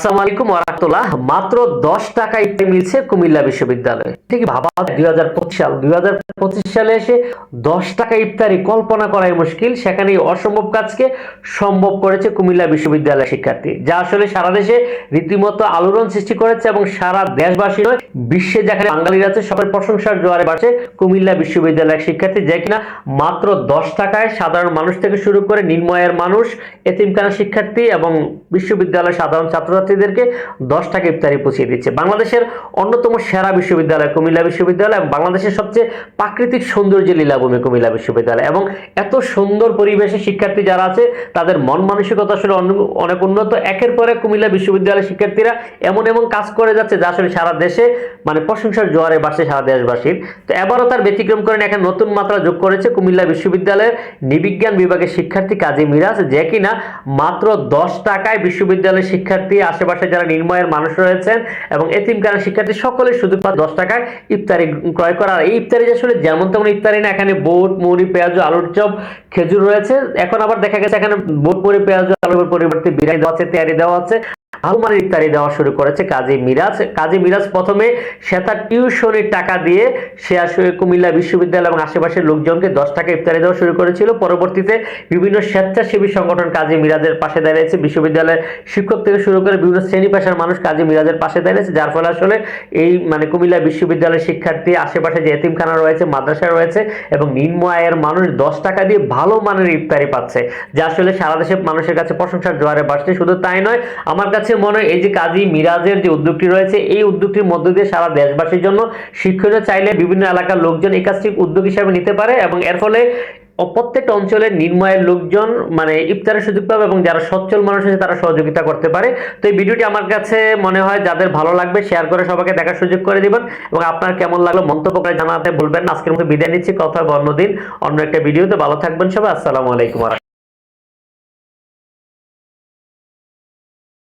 আসসালামু আলাইকুম মাত্র দশ টাকা ইফতারি মিলছে কুমিল্লা বিশ্ববিদ্যালয়ে। ঠিক ভাবা, দুই হাজার পঁচিশ সাল। দুই হাজার পঁচিশ সালে এসে দশ টাকা ইফতারি কল্পনা করাই মুশকিল। সেখানে অসম্ভব কাজকে সম্ভব করেছে কুমিল্লা বিশ্ববিদ্যালয়ের শিক্ষার্থী। যা আসলে সারা দেশে রীতিমতো আলোড়ন সৃষ্টি করেছে এবং সারা দেশবাসী নয়, বিশ্বে যেখানে বাঙালিরা আছে, সবার প্রশংসার জোয়ারে বাড়ছে কুমিল্লা বিশ্ববিদ্যালয়ের শিক্ষার্থী। যে কিনা মাত্র দশ টাকায় সাধারণ মানুষ থেকে শুরু করে নির্ময়ের মানুষ, এতিমখানা শিক্ষার্থী এবং বিশ্ববিদ্যালয়ের সাধারণ ছাত্রছাত্রীদেরকে দশ টাকা ইফতারি পৌঁছে দিচ্ছে। বাংলাদেশের অন্যতম সেরা বিশ্ববিদ্যালয় কুমিল্লা বিশ্ববিদ্যালয় এবং বাংলাদেশের সবচেয়ে প্রাকৃতিক সৌন্দর্যের লীলাভূমি কুমিল্লা বিশ্ববিদ্যালয়। এবং এত সুন্দর পরিবেশে শিক্ষার্থী যারা আছে, তাদের মন মানসিকতা আসলে অনেক উন্নত। একের পরে কুমিল্লা বিশ্ববিদ্যালয়ের শিক্ষার্থীরা এমন এমন কাজ করে যাচ্ছে যা আসলে সারা দেশে মানে প্রশংসার জোয়ারে বাড়ছে সারা দেশবাসীর। তো এবারও তার ব্যতিক্রম করে এখন নতুন মাত্রা যোগ করেছে কুমিল্লা বিশ্ববিদ্যালয়ের নিবিজ্ঞান বিভাগের শিক্ষার্থী কাজী মিরাজ, যে কিনা মাত্র দশ টাকায় বিশ্ববিদ্যালয়ের শিক্ষার্থী আশেপাশে যারা নির্ময়ের মানুষ রয়েছেন এবং এতিমখানা শিক্ষার্থী সকলে শুধু দশ টাকায় ইফতারি ক্রয় করা এই ইফতারি আসলে যেমন তেমন ইফতারি না, এখানে বোট, মুড়ি, পেঁয়াজ, আলুর চপ, খেজুর রয়েছে। এখন আবার দেখা গেছে, এখানে বোট, মুড়ি, পেঁয়াজ, আলুর পরিবর্তে বিরিয়ানি দেওয়া আছে তেয়ারি দেওয়া আছে। আলমারি ইফতারি দেওয়া শুরু করেছে কাজী মিরাজ। কাজী মিরাজ প্রথমে সে টিউশনের টাকা দিয়ে সে আসলে কুমিল্লা বিশ্ববিদ্যালয় এবং আশেপাশের লোকজনকে দশ টাকা ইফতারি দেওয়া শুরু করেছিল। পরবর্তীতে বিভিন্ন স্বেচ্ছাসেবী সংগঠন কাজী মিরাজের পাশে দাঁড়িয়েছে। বিশ্ববিদ্যালয়ের শিক্ষক থেকে শুরু করে বিভিন্ন শ্রেণি পেশার মানুষ কাজী মিরাজের পাশে দাঁড়িয়েছে, যার ফলে আসলে এই মানে কুমিল্লা বিশ্ববিদ্যালয়ের শিক্ষার্থী আশেপাশে যে এতিমখানা রয়েছে, মাদ্রাসা রয়েছে এবং নিম্ন আয়ের মানুষ দশ টাকা দিয়ে ভালো মানের ইফতারি পাচ্ছে, যা আসলে সারা দেশের মানুষের কাছে প্রশংসার জোয়ারে বাড়ছে শুধু তাই নয়, আমার কাছে মনে হয় এই যে কাজী মিরাজের যে উদ্যোগটি রয়েছে, এই উদ্যোগটির মধ্য দিয়ে সারা দেশবাসীর জন্য শিক্ষণীয় চাইলে বিভিন্ন এলাকার লোকজন এই কাজটি উদ্যোগ হিসাবে নিতে পারে এবং এর ফলে প্রত্যেকটা অঞ্চলের নির্ময়ের লোকজন মানে ইফতারের সুযোগ পাবে এবং যারা সচ্ছল মানুষ আছে তারা সহযোগিতা করতে পারে তো এই ভিডিওটি আমার কাছে মনে হয় যাদের ভালো লাগবে শেয়ার করে সবাইকে দেখার সুযোগ করে দিবেন এবং আপনার কেমন লাগল মন্তব্য করে জানাতে বলবেন। আজকের মতো বিদায় নিচ্ছি কথা অন্যদিন অন্য একটা ভিডিওতে ভালো থাকবেন সবাই আসসালামু আলাইকুম।